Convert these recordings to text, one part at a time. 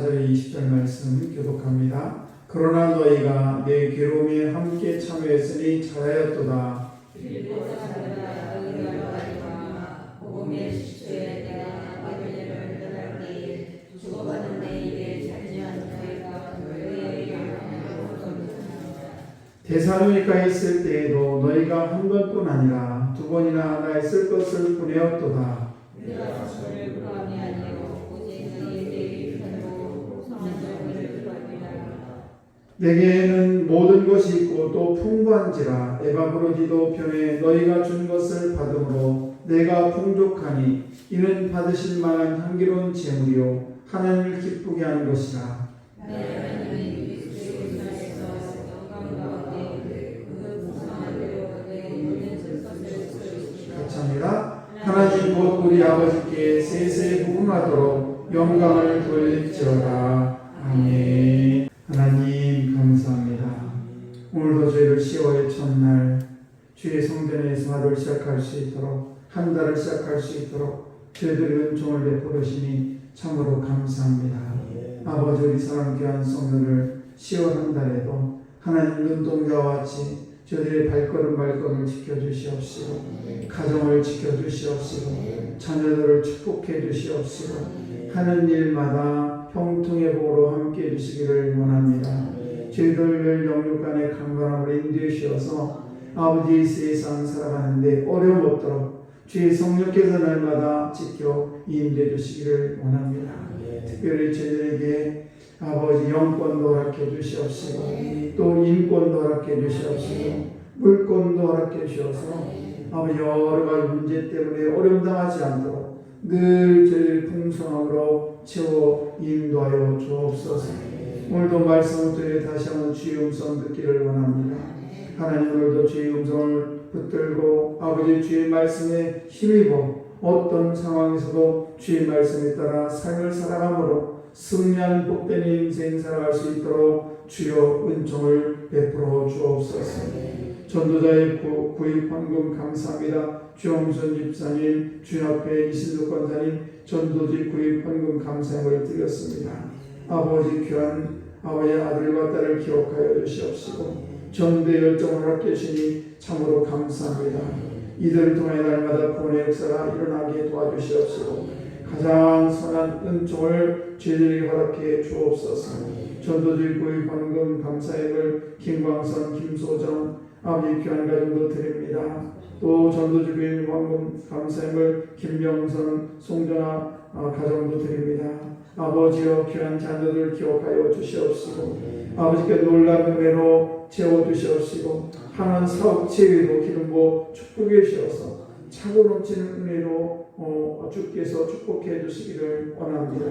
4장 14절 20절 말씀 교독합니다. 그러나 너희가 내 괴로움에 함께 참여했으니 잘하였도다. 데살로니가에 있을 때에도 너희가 한 번뿐 아니라 두 번이나 나의 쓸 것을 보내었도다. 내게는 모든 것이 있고 또 풍부한지라 에바브로디도 편에 너희가 준 것을 받음으로 내가 풍족하니 이는 받으실 만한 향기로운 재물이요 하나님을 기쁘게 하는 것이라. 같이합니다. 하나님 곧 우리 아버지께 세세 부응하도록 영광을 돌릴지어다. 아멘. 하나님 감사합니다. 오늘도 저희를 10월의 첫날 주의 성전에서 하루를 시작할 수 있도록 한 달을 시작할 수 있도록 저희들의 은총을 베풀으시니 참으로 감사합니다. 아버지 우리 사랑 귀한 성전을 10월 한 달에도 하나님 눈동자와 같이 저희들의 발걸음 발걸음을 지켜주시옵시고 가정을 지켜주시옵시고 자녀들을 축복해 주시옵시고 하는 일마다 형통의 복으로 함께 해주시기를 원합니다. 저희들을 영육 간의 강건함을 인도해 주셔서 아버지 세상 살아가는데 어려움 없도록 주의 성령께서 날마다 지켜 인도해 주시기를 원합니다. 특별히 저희들에게 아버지 영권도 허락해 주시옵시고 또 인권도 허락해 주시옵시고 물권도 허락해 주셔서 아버지 여러 가지 문제 때문에 어려움 당하지 않도록 늘 저희를 풍성함으로 채워 인도하여 주옵소서 오늘도 말씀을 통해 다시 한번 주의 음성 듣기를 원합니다 하나님 오늘도 주의 음성을 붙들고 아버지 주의 말씀에 힘입어 어떤 상황에서도 주의 말씀에 따라 삶을 살아감으로 승리한 복된 인생 살아갈 수 있도록 주여 은총을 베풀어 주옵소서. 전도자의 구, 구입 헌금 감사합니다. 주영선 집사님, 주협회 이신숙 권사님, 전도지 구입 헌금 감사함을 드렸습니다. 아버지 귀한 아버지 아들과 딸을 기억하여 주시옵시고 전대 열정을 주시니 참으로 감사합니다. 이들을 통해 날마다 구원의 역사가 일어나게 도와주시옵시고 가장 선한 은총을 저희들에게 허락해 주옵소서. 전도주의 구입 헌금 감사액을 김광선, 김소정 아버지 귀한 가정도 드립니다. 또 전도주의 구입 헌금 감사액을 김병선, 송정아 아, 가정도 드립니다. 아버지여 귀한 자녀들 기억하여 주시옵시고 아버지께 놀라운 은혜로 채워 주시옵시고 하는 사업 체위로 기름부 축복해 주셔서 차고 넘치는 은혜로 어, 주께서 축복해 주시기를 원합니다.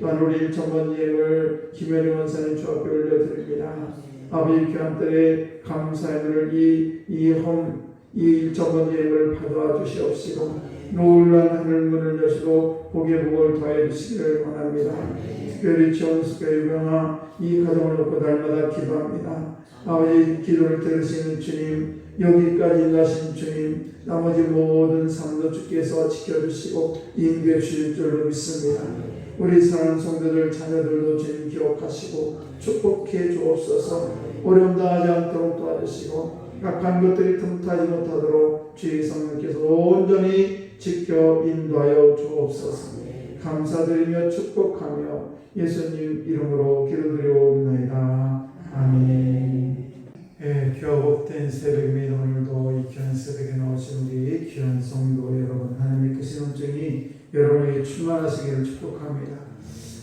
또한 우리 일천번예을 김현희 원사님 주 앞에 올려드립니다. 아버지 귀한 딸의 감사의 눈을 이, 이험 이 1천 예물을 받아 주시옵시고 놀란 하늘 문을 여시고 복의 복을 더해 주시기를 원합니다. 특별히 지원수교 유명한 이 가정을 놓고 날마다 기도합니다. 아버지 기도를 들으시는 주님 여기까지 인하신 주님 나머지 모든 삶도 주께서 지켜주시고 인도해 주실 줄로 믿습니다. 우리 사랑하는 성도들 자녀들도 주님 기억하시고 축복해 주옵소서 어려움 당하지 않도록 도와주시고 악한 것들이 틈타지 못하도록 주의 성령께서 온전히 지켜 인도하여 주옵소서. 감사드리며 축복하며 예수님 이름으로 기도드리옵나이다. 아멘. 예, 귀하복된 새벽입니다 오늘도 이 귀한 새벽에 나오신 우리 귀한 성도 여러분 하나님의 크신 은총이 여러분에게 충만하시기를 축복합니다.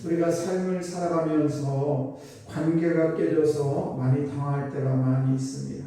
우리가 삶을 살아가면서 관계가 깨져서 많이 당할 때가 많이 있습니다.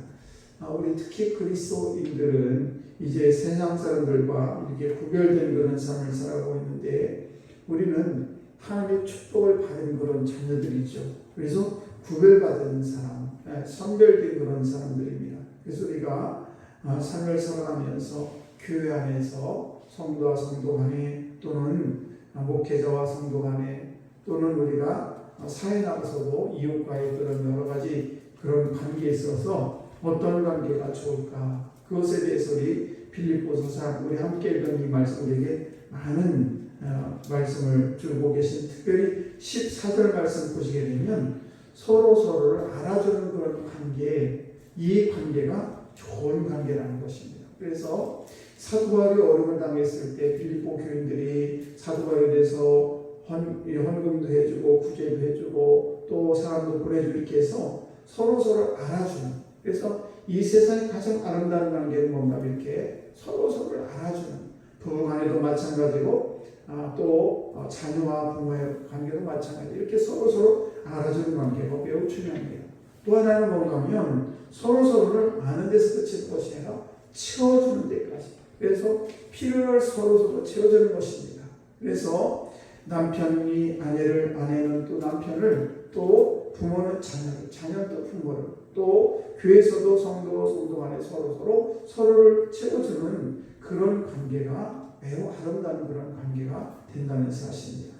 아, 우리 특히 그리스도인들은 이제 세상 사람들과 이렇게 구별된 그런 삶을 살아가고 있는데 우리는 하나님의 축복을 받은 그런 자녀들이죠. 그래서 구별받은 사람, 예, 선별된 그런 사람들입니다. 그래서 우리가 아, 삶을 살아가면서 교회 안에서 성도와 성도 간에 또는 목회자와 성도 간에 또는 우리가 사회 나가서도 이웃과의 그런 여러 가지 그런 관계에 있어서 어떤 관계가 좋을까 그것에 대해서 우리 빌립보서상 우리 함께 읽은 이 말씀에게 많은 어, 말씀을 주고 계신 특별히 14절 말씀 보시게 되면 서로 서로를 알아주는 그런 관계 이 관계가 좋은 관계라는 것입니다. 그래서 사도 바울이 어려움을 당했을 때 빌립보 교인들이 사도 바울에 대해서 헌, 이 헌금도 해주고 구제도 해주고 또 사람도 보내주고 이렇게 해서 서로 서로 알아주는 그래서 이 세상에 가장 아름다운 관계는 뭔가 이렇게 서로 서로를 알아주는 부부 간에도 마찬가지고 아, 또 어, 자녀와 부모의 관계도 마찬가지 이렇게 서로 서로 알아주는 관계가 매우 중요합니다. 또 하나는 뭔가 하면 서로 서로를 아는 데서 그치는 것이 아니라 채워주는 데까지 그래서 필요를 서로 서로 채워주는 것입니다. 그래서 남편이 아내를 아내는 또 남편을 또 부모는 자녀를 자녀는 또 부모를 또 교회에서도 성도 성도 간에 서로 서로 서로를 채워주는 그런 관계가 매우 아름다운 그런 관계가 된다는 사실입니다.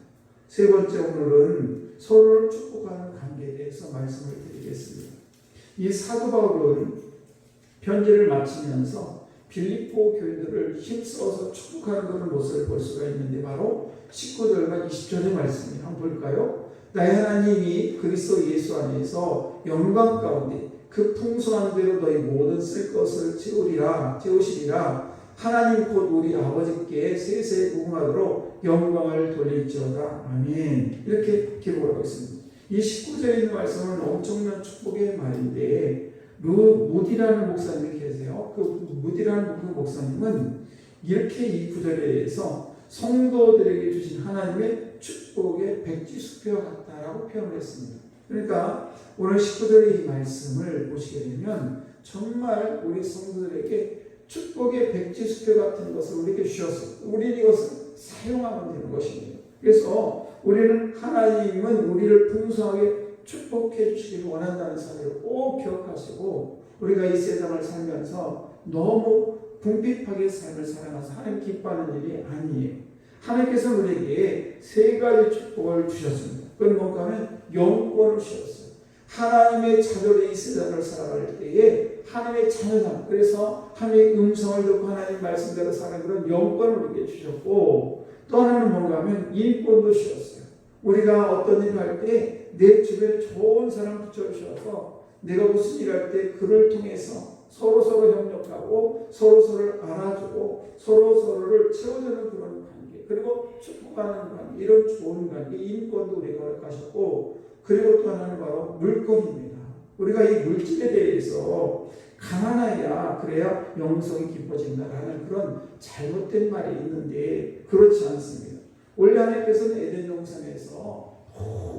세 번째 오늘은 서로를 축복하는 관계에 대해서 말씀을 드리겠습니다. 이 사도 바울은 편지를 마치면서 빌립보 교인들을 힘써서 축복하는 그런 모습을 볼 수가 있는데 바로 19절과 20절의 말씀을 한번 볼까요? 나의 하나님이 그리스도 예수 안에서 영광 가운데 그 풍성한 대로 너희 모든 쓸 것을 채우리라 채우시리라 하나님 곧 우리 아버지께 세세 무궁하도록 영광을 돌릴지어다 아멘 이렇게 기록하고 있습니다. 이 19절에 있는 말씀은 엄청난 축복의 말인데 루 무디라는 목사님이 계세요. 그 무디라는 그 목사님은 이렇게 이 구절에서 성도들에게 주신 하나님의 축복의 백지수표와 같다라고 표현을 했습니다. 그러니까 오늘 19절의 이 말씀을 보시게 되면 정말 우리 성도들에게 축복의 백지수표 같은 것을 우리에게 주셨어요. 우리는 이것을 사용하면 되는 것입니다. 그래서 우리는 하나님은 우리를 풍성하게 축복해 주시기를 원한다는 사실을 꼭 기억하시고 우리가 이 세상을 살면서 너무 궁핍하게 삶을 살아가서 하나님 기뻐하는 일이 아니에요. 하나님께서 우리에게 세 가지 축복을 주셨습니다. 그건 뭔가 하면 영권을 주셨어요. 하나님의 자녀로 이 세상을 살아갈 때에 하나님의 자녀다. 그래서 하나님의 음성을 듣고 하나님 말씀대로 사는 그런 영권을 우리에게 주셨고 또 하나는 뭔가 하면 인권도 주셨어요. 우리가 어떤 일을 할 때 내 주변에 좋은 사람 붙여주셔서 내가 무슨 일을 할 때 그를 통해서 서로 서로 협력하고 서로 서로를 알아주고 서로 서로를 채워주는 그런 축복하는 관계 이런 좋은 관계 인권도 우리가 허락하셨고 그리고 또 하나는 바로 물건입니다. 우리가 이 물질에 대해서 가난해야 그래야 영성이 깊어진다라는 그런 잘못된 말이 있는데 그렇지 않습니다. 원래 하나님께서는 에덴 동산에서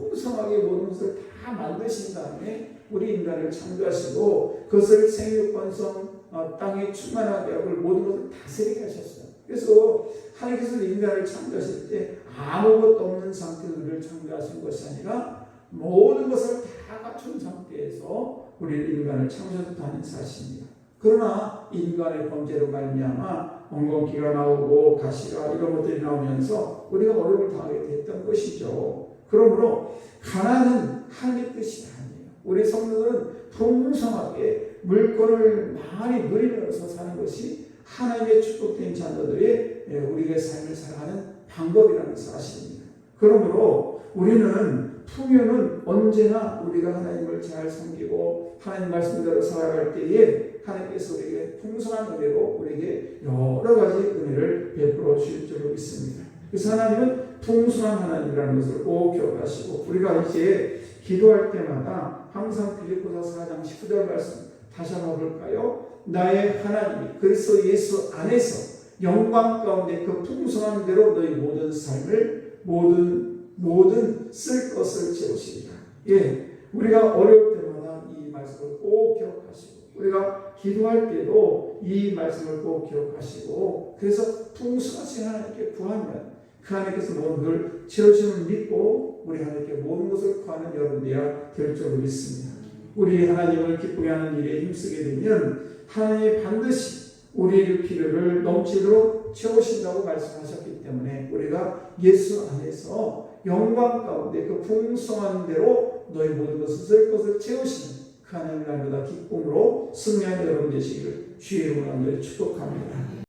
풍성하게 모든 것을 다 만드신 다음에 우리 인간을 창조하시고 그것을 생육번성 어, 땅에 충만하게 하고 모든 것을 다스리게 하셨어요. 그래서 하나님께서 인간을 창조하실 때 아무것도 없는 상태로 우리를 창조하신 것이 아니라 모든 것을 다 갖춘 상태에서 우리 인간을 창조하셨다는 사실입니다. 그러나 인간의 범죄로 말미암아 엉겅퀴가 나오고 가시가 이런 것들이 나오면서 우리가 어려움을 당하게 됐던 것이죠. 그러므로 가난은 하나님의 뜻이 아니에요. 우리 성도들은 풍성하게 물건을 많이 누리면서 사는 것이 하나님의 축복된 자녀들의 예, 우리의 삶을 살아가는 방법이라는 사실입니다. 그러므로 우리는 풍요는 언제나 우리가 하나님을 잘 섬기고 하나님 말씀대로 살아갈 때에 하나님께서 우리에게 풍성한 은혜로 우리에게 여러 가지 은혜를 베풀어 주실 줄로 믿습니다. 그래서 하나님은 풍성한 하나님이라는 것을 꼭 기억하시고 우리가 이제 기도할 때마다 항상 빌립보서 4장 19절 말씀 다시 한번 볼까요? 나의 하나님이 그리스도 예수 안에서 영광 가운데 그 풍성한 대로 너희 모든 삶을 모든 모든 쓸 것을 채우시리라. 예, 우리가 어려울 때마다 이 말씀을 꼭 기억하시고 우리가 기도할 때도 이 말씀을 꼭 기억하시고 그래서 풍성하신 하나님께 구하면 그 하나님께서 모든 걸 채우심을 믿고 우리 하나님께 모든 것을 구하는 여러분 되어야 될 줄로 믿습니다. 우리 하나님을 기쁘게 하는 일에 힘쓰게 되면 하나님이 반드시 우리의 필요를 넘치도록 채우신다고 말씀하셨기 때문에 우리가 예수 안에서 영광 가운데 그 풍성한 대로 너희 모든 것을 쓸 것을 채우시는 그 하나님 날보다 기쁨으로 승리하는 여러분 되시기를 주의 이름으로 축복합니다.